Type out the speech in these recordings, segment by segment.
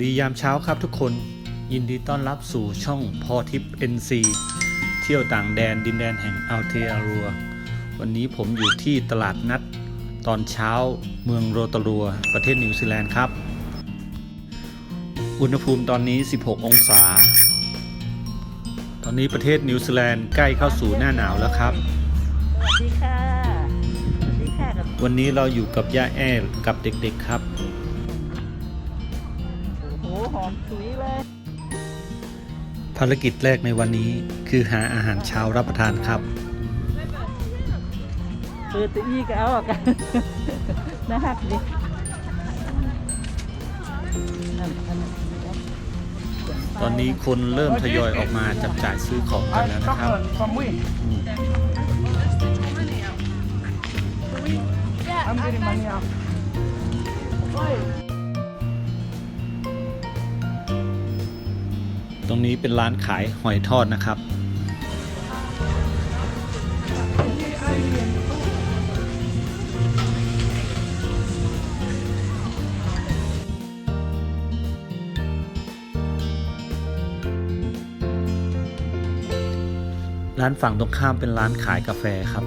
สวัสดียามเช้าครับทุกคน ยินดีต้อนรับสู่ช่องพอทิป NC เที่ยวต่างแดนดินแดนแห่งอัลเทอารัว วันนี้ผมอยู่ที่ตลาดนัด ตอนเช้าเมืองโรตารัว ประเทศนิวซีแลนด์ครับ อุณหภูมิตอนนี้ 16 องศา ตอนนี้ประเทศนิวซีแลนด์ใกล้เข้าสู่หน้าหนาวแล้วครับ สวัสดีค่ะ สวัสดีค่ะกับวันนี้เราอยู่กับย่าแอ้กับเด็กๆครับ ภารกิจแรกในวันนี้คือหาอาหารเช้ารับประทานครับเปิดตีก็เอาอะกันนะฮักดินั่นอันนั้นตอนนี้คนเริ่มทยอยออกมาจับจ่ายซื้อของกันแล้วนะครับ from we. I'm getting money out. ตรงนี้เป็นร้านขายหอยทอดนะครับ ร้านฝั่งตรงข้ามเป็นร้านขายกาแฟครับ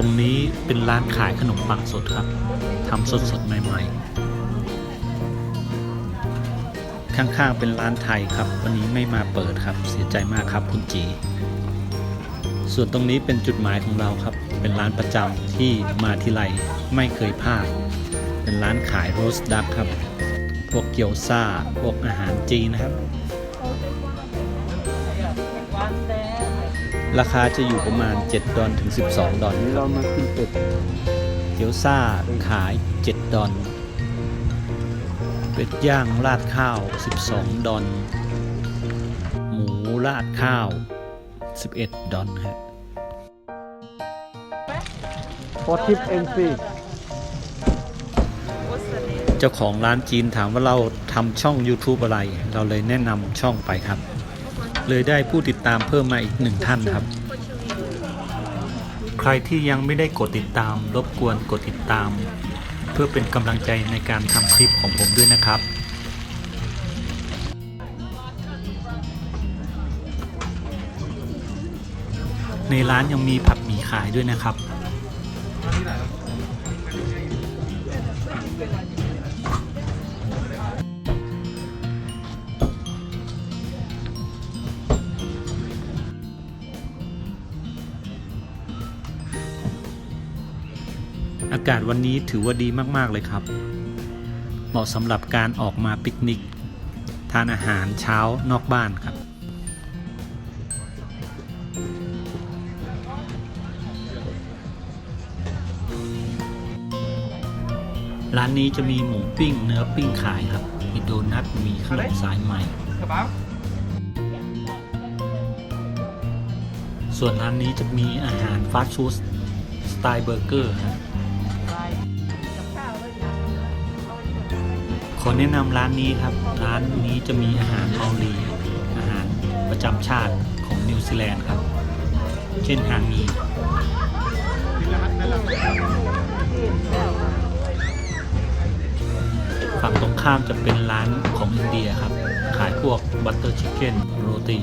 ตรงนี้เป็นร้านขายขนมปังสดครับทำสดสดใหม่ๆ ข้างๆเป็นร้านไทยครับ วันนี้ไม่มาเปิดครับ เสียใจมากครับคุณจี ส่วนตรงนี้เป็นจุดหมายของเราครับ เป็นร้านประจำที่มาที่ไรไม่เคยพลาด เป็นร้านขายโรสดักครับ พวกเกี๊ยวซ่า พวกอาหารจีนนะครับ ราคาจะอยู่ประมาณ 7 ดอลถึง 12 ดอลครับเรามากินเป็ดเกี๊ยวซ่าขาย 7 ดอลเป็ดย่างราดข้าว 12 ดอลหมูราดข้าว 11 ดอลครับพอทิปเอ็นซีเจ้าของร้านจีนถามว่าเราทำช่อง YouTube อะไร เราเลยแนะนำช่องไปครับ เลยได้ผู้ติดตามเพิ่มมาอีกหนึ่งท่านครับ ใครที่ยังไม่ได้กดติดตาม รบกวนกดติดตาม เพื่อเป็นกำลังใจในการทำคลิปของผมด้วยนะครับในร้านยังมีผัดหมี่ขายด้วยนะครับากาศวันนี้ถือว่าดีมากๆเลยครับ เหมาะสำหรับการออกมาปิกนิก ทานอาหารเช้านอกบ้านครับ ร้านนี้จะมีหมูปิ้งเนื้อปิ้งขายครับ มีโดนัทมีขนมสายไหม kebab ส่วนร้านนี้จะมีอาหารฟาสต์ฟู้ดสไตล์เบอร์เกอร์ครับ ขอแนะนำร้านนี้ครับ ร้านนี้จะมีอาหารเกาหลี อาหารประจำชาติของนิวซีแลนด์ครับ เช่นฮางีฝั่งตรงข้ามจะเป็นร้านของอินเดียครับ ขายพวกบัตเตอร์ชิคเก้นโรตี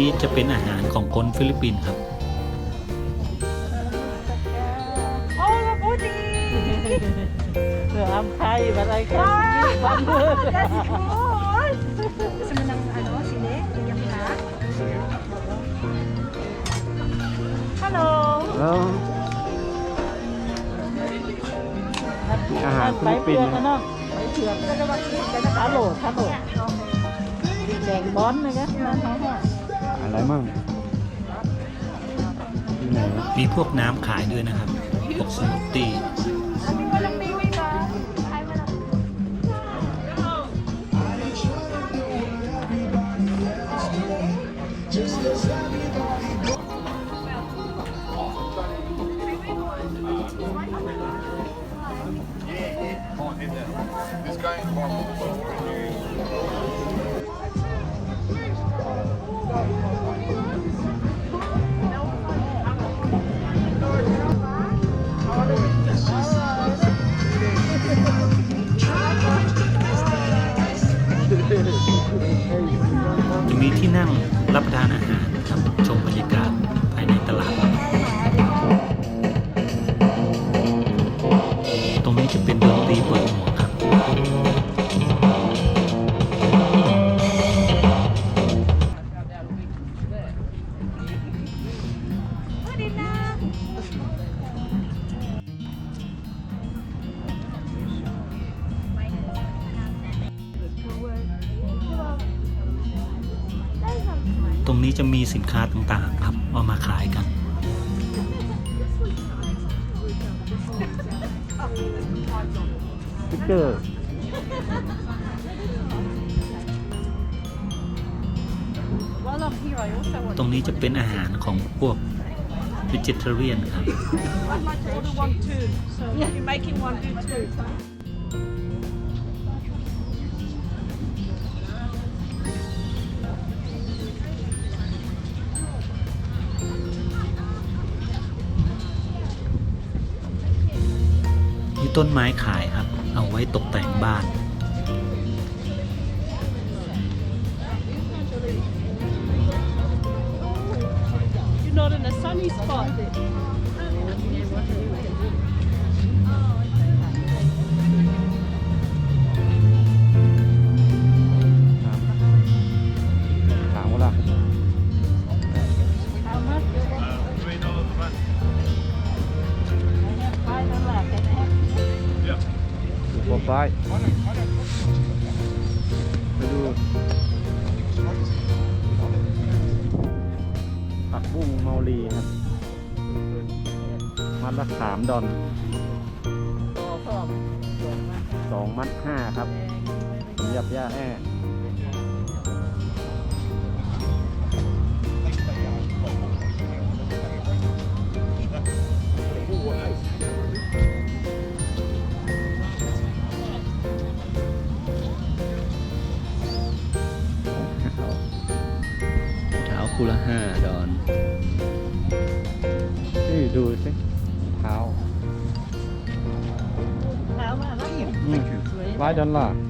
นนี้จะเป็นอาหารของคนฟิลิปปินส์ครับเสืออำไข่อะไรกันบ้านเมือง Gusto mo ng ano, sili? Bigyan kita? Hello! แล้วอาหารฟิลิปปินส์ไปเผือกกันเนาะไปเผือกขาโหลดขาโหลดแดงบอนเลยนะนั่นเขาเนี่ย อะไรมั่งมีพวกน้ำขายด้วยนะครับ พวกสมูทตี้ รงนี้จะมีสินค้าต่างๆครับเอามาขายกัน สติ๊กเกอร์ While I'm here, I also want ตรงนี้จะเป็นอาหารของพวก vegetarian ครับ I'd like to order one too. So ต้นไม้ขายครับ เอาไว้ตกแต่งบ้าน ดูโปรไฟล์ไปดูผักบุ้งเมาลีครับ มัดละสามดอนสองมัดห้าครับสำหรับย่าแอ้ คู่ละห้าดอนนี่ดูสิเท้า How much? อืมร้อยดอลลาร์รู้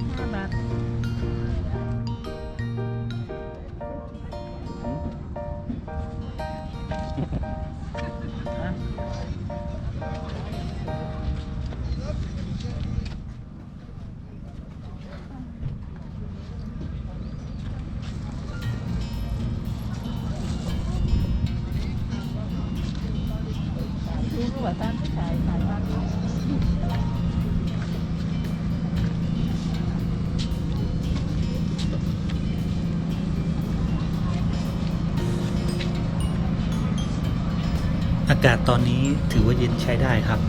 ากาศตอนนี้ถือว่าเย็นใช้ได้ครับ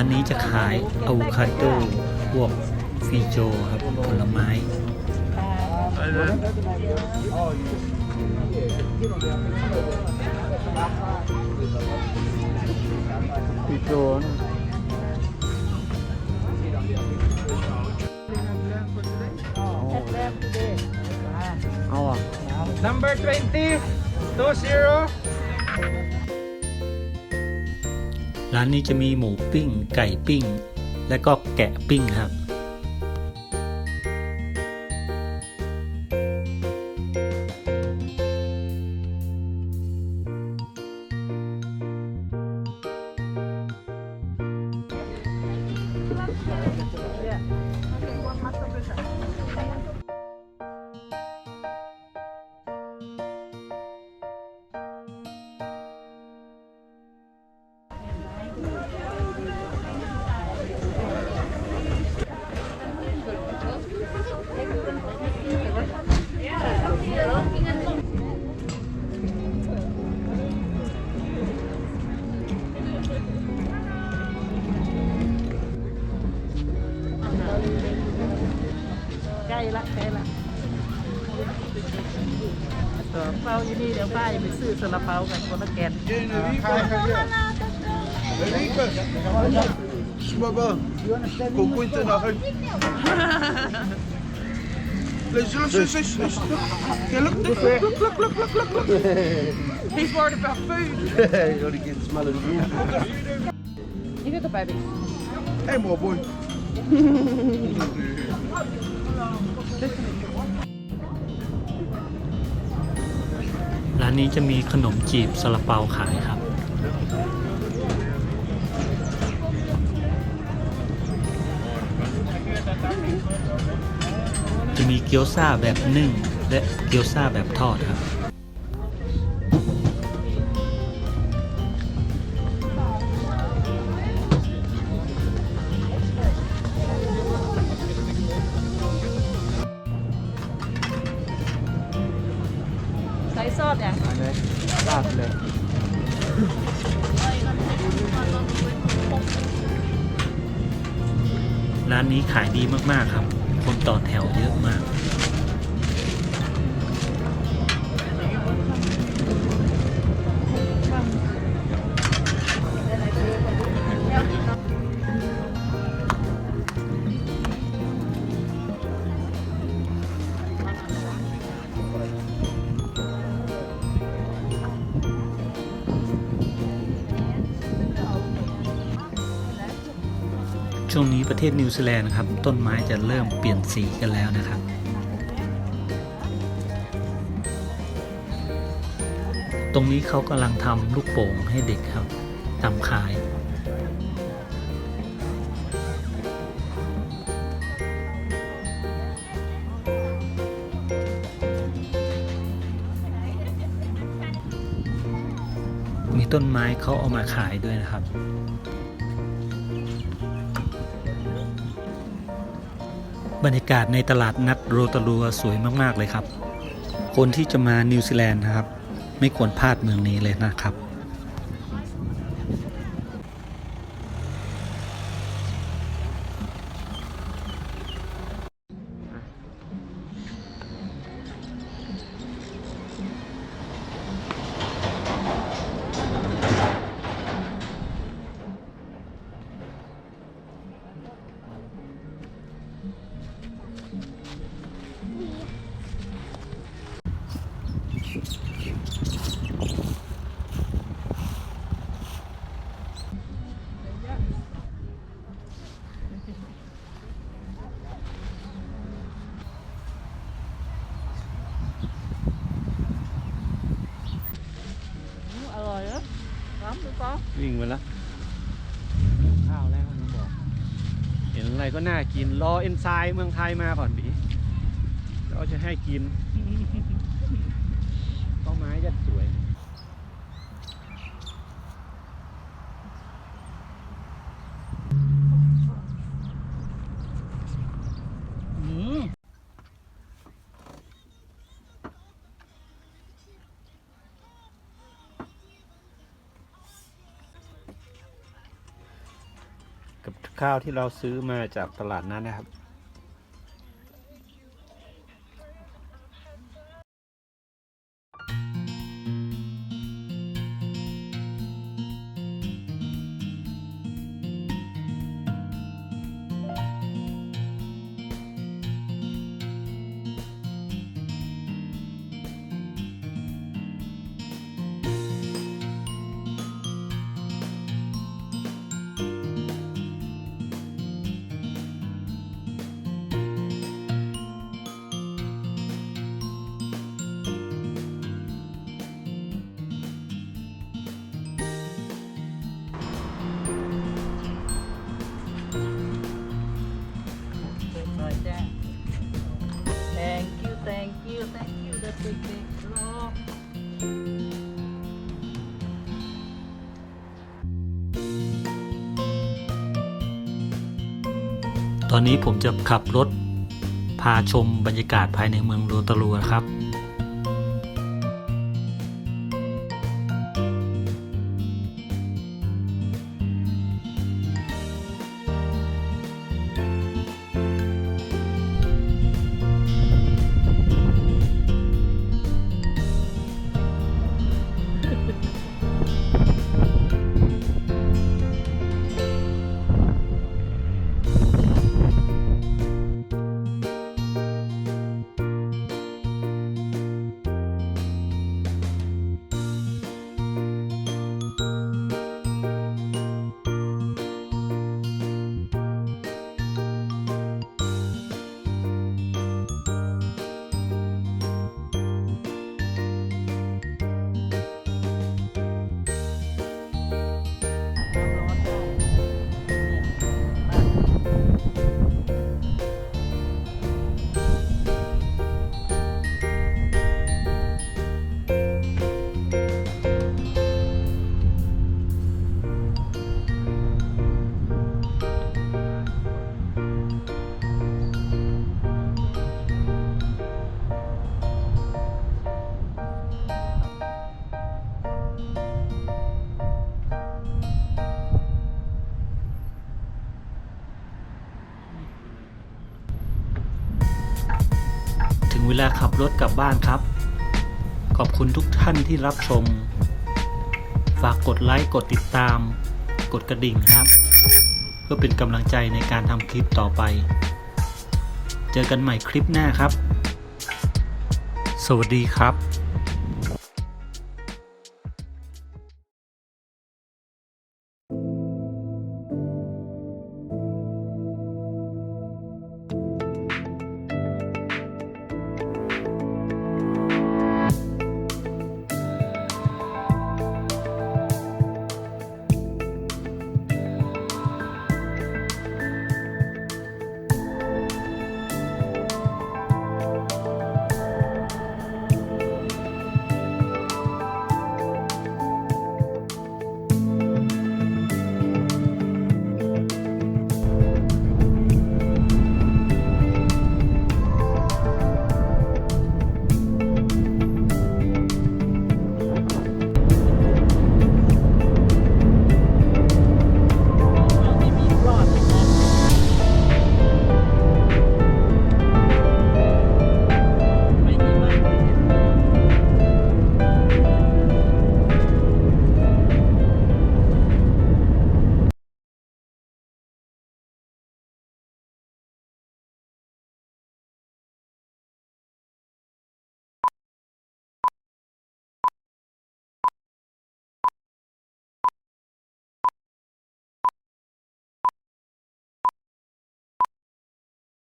านนี้จะขายอะโวคาโดพวกฟีโจครับผลไม้ปีโจนแรกเด้เอาอะ number 20 20 ร้านนี้จะมีหมูปิ้ง ไก่ปิ้ง และก็แกะปิ้งครับ ป้ายังไปซื้อซาลาเปากันคนละแกน Baba, coucou internal. Les a je He's worried about food. he only gets smell food. You got the baby. Hey, my boy. Listen. านนี้จะมีขนมจีบซาลาเปาขายครับ จะมีเกี๊ยวซ่าแบบนึ่งและเกี๊ยวซ่าแบบทอดครับ ขายดีมากๆครับ คนต่อแถวเยอะมาก ช่วงนี้ประเทศนิวซีแลนด์นะครับ ต้นไม้จะเริ่มเปลี่ยนสีกันแล้วนะครับตรงนี้เขากำลังทำลูกโป่งให้เด็กครับทำขาย มีต้นไม้เขาเอามาขายด้วยนะครับ บรรยากาศในตลาดนัดโรตารัวสวยมาก ๆ เลยครับ คนที่จะมานิวซีแลนด์นะครับ ไม่ควรพลาดเมืองนี้เลยนะครับ รอเอนไซม์เมืองไทยมาก่อนบีเราจะให้กินไม้ยัดสวย อืม กับข้าวที่เราซื้อมาจากตลาดนั้นนะครับ อนนี้ผมจะขับรถ พาชมบรรยากาศภายในเมืองโรตารัวครับ เวลาขับรถกลับบ้านครับ ขอบคุณทุกท่านที่รับชม ฝากกดไลค์กดติดตาม กดกระดิ่งครับ เพื่อเป็นกำลังใจในการทำคลิปต่อไป เจอกันใหม่คลิปหน้าครับ สวัสดีครับ